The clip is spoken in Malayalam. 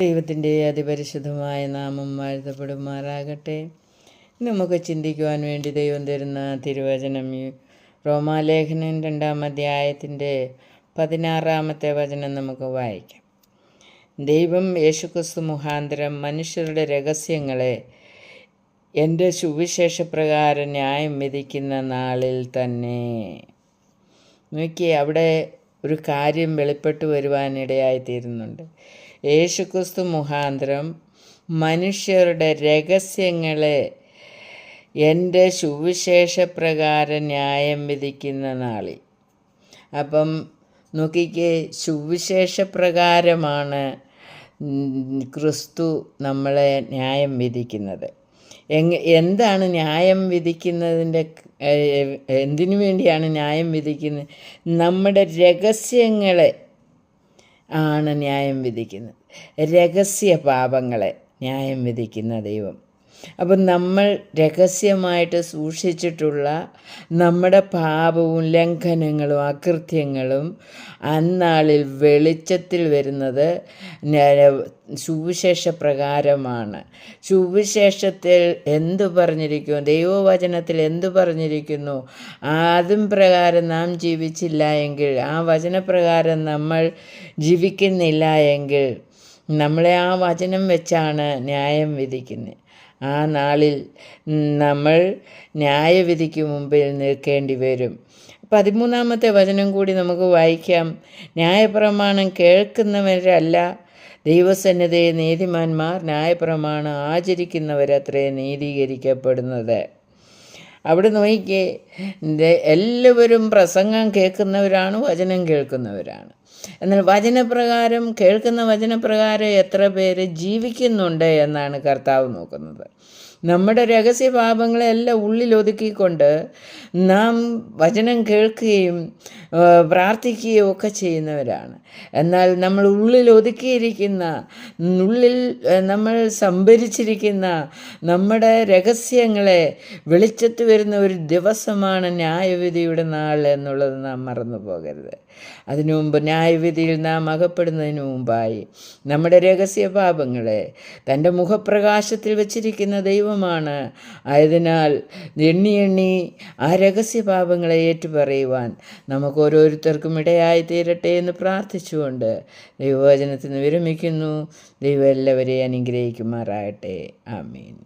ദൈവത്തിന്റെ അതിപരിശുദ്ധമായ നാമം വാഴ്ത്തപ്പെടുമാറാകട്ടെ. നമുക്ക് ചിന്തിക്കുവാൻ വേണ്ടി ദൈവം തരുന്ന തിരുവചനം റോമാലേഖനൻ റോമാലേഖനം രണ്ടാം അധ്യായത്തിന്റെ പതിനാറാമത്തെ വചനം നമുക്ക് വായിക്കാം. ദൈവം യേശുക്രിസ്തു മുഖാന്തരം മനുഷ്യരുടെ രഹസ്യങ്ങളെ എന്റെ സുവിശേഷപ്രകാരം ന്യായം വിധിക്കുന്ന നാളിൽ തന്നെ. നോക്കി അവിടെ ഒരു കാര്യം വെളിപ്പെട്ടു വരുവാനിടയായിത്തീരുന്നുണ്ട്. യേശുക്രിസ്തു മുഖാന്തരം മനുഷ്യരുടെ രഹസ്യങ്ങളെ എന്റെ സുവിശേഷപ്രകാരം ന്യായം വിധിക്കുന്ന നാളിൽ. അപ്പം നോക്കിക്കേ സുവിശേഷപ്രകാരമാണ് പ്രകാരമാണ് ക്രിസ്തു നമ്മളെ ന്യായം വിധിക്കുന്നത്. എങ് എന്താണ് ന്യായം വിധിക്കുന്നതിന്റെ എന്തിനു വേണ്ടിയാണ് ന്യായം വിധിക്കുന്നത്? നമ്മുടെ രഹസ്യങ്ങളെ ആണ് ന്യായം വിധിക്കുന്നത്. രഹസ്യ പാപങ്ങളെ ന്യായം വിധിക്കുന്ന ദൈവം. അപ്പം നമ്മൾ രഹസ്യമായിട്ട് സൂക്ഷിച്ചിട്ടുള്ള നമ്മുടെ പാപവും ലംഘനങ്ങളും അകൃത്യങ്ങളും അന്നാളിൽ വെളിച്ചത്തിൽ വരുന്നത് സുവിശേഷ പ്രകാരമാണ്. സുവിശേഷത്തിൽ എന്തു പറഞ്ഞിരിക്കുന്നു? ദൈവവചനത്തിൽ എന്തു പറഞ്ഞിരിക്കുന്നു? അതും പ്രകാരം നാം ജീവിച്ചില്ല എങ്കിൽ ആ വചനപ്രകാരം നമ്മൾ ജീവിക്കുന്നില്ല എങ്കിൽ നമ്മളെ ആ വചനം വെച്ചാണ് ന്യായം വിധിക്കുന്നത്. ആ നാളിൽ നമ്മൾ ന്യായവിധിക്ക് മുമ്പിൽ നിൽക്കേണ്ടി വരും. പതിമൂന്നാമത്തെ വചനം കൂടി നമുക്ക് വായിക്കാം. ന്യായപ്രമാണം കേൾക്കുന്നവരല്ല ദൈവസന്നിധയെ നീതിമാന്മാർ. ന്യായപ്രമാണം ആചരിക്കുന്നവരത്രേ നീതീകരിക്കപ്പെടുന്നത്. അവിടെ നോക്കിക്കേ ദേ- എല്ലാവരും പ്രസംഗം കേൾക്കുന്നവരാണ് വചനം കേൾക്കുന്നവരാണ്. എന്നാൽ വചനപ്രകാരം കേൾക്കുന്ന വചനപ്രകാരം എത്ര പേര് ജീവിക്കുന്നുണ്ട് എന്നാണ് കർത്താവ് നോക്കുന്നത്. നമ്മുടെ രഹസ്യ പാപങ്ങളെല്ലാം ഉള്ളിൽ ഒതുക്കിക്കൊണ്ട് നാം വചനം കേൾക്കുകയും പ്രാർത്ഥിക്കുകയും ഒക്കെ ചെയ്യുന്നവരാണ്. എന്നാൽ നമ്മൾ ഉള്ളിൽ ഒതുക്കിയിരിക്കുന്ന ഉള്ളിൽ നമ്മൾ സംഭരിച്ചിരിക്കുന്ന നമ്മുടെ രഹസ്യങ്ങളെ വെളിച്ചത്ത് വരുന്ന ഒരു ദിവസമാണ് ന്യായവിധിയുടെ നാൾ എന്നുള്ളത് നാം മറന്നു പോകരുത്. അതിനു മുമ്പ് ന്യായവിധിയിൽ നാം അകപ്പെടുന്നതിന് മുമ്പായി നമ്മുടെ രഹസ്യ പാപങ്ങളെ തന്റെ മുഖപ്രകാശത്തിൽ വച്ചിരിക്കുന്ന ദൈവമാണ്. ആയതിനാൽ എണ്ണി എണ്ണി ആ രഹസ്യ പാപങ്ങളെ ഏറ്റുപറയുവാൻ നമുക്ക് ഓരോരുത്തർക്കും ഇടയായി തീരട്ടെ എന്ന് പ്രാർത്ഥിച്ചുകൊണ്ട് ദൈവവചനത്തിന് വിരമിക്കുന്നു. ദൈവം എല്ലാവരെയും അനുഗ്രഹിക്കുമാറാകട്ടെ. ആമീൻ.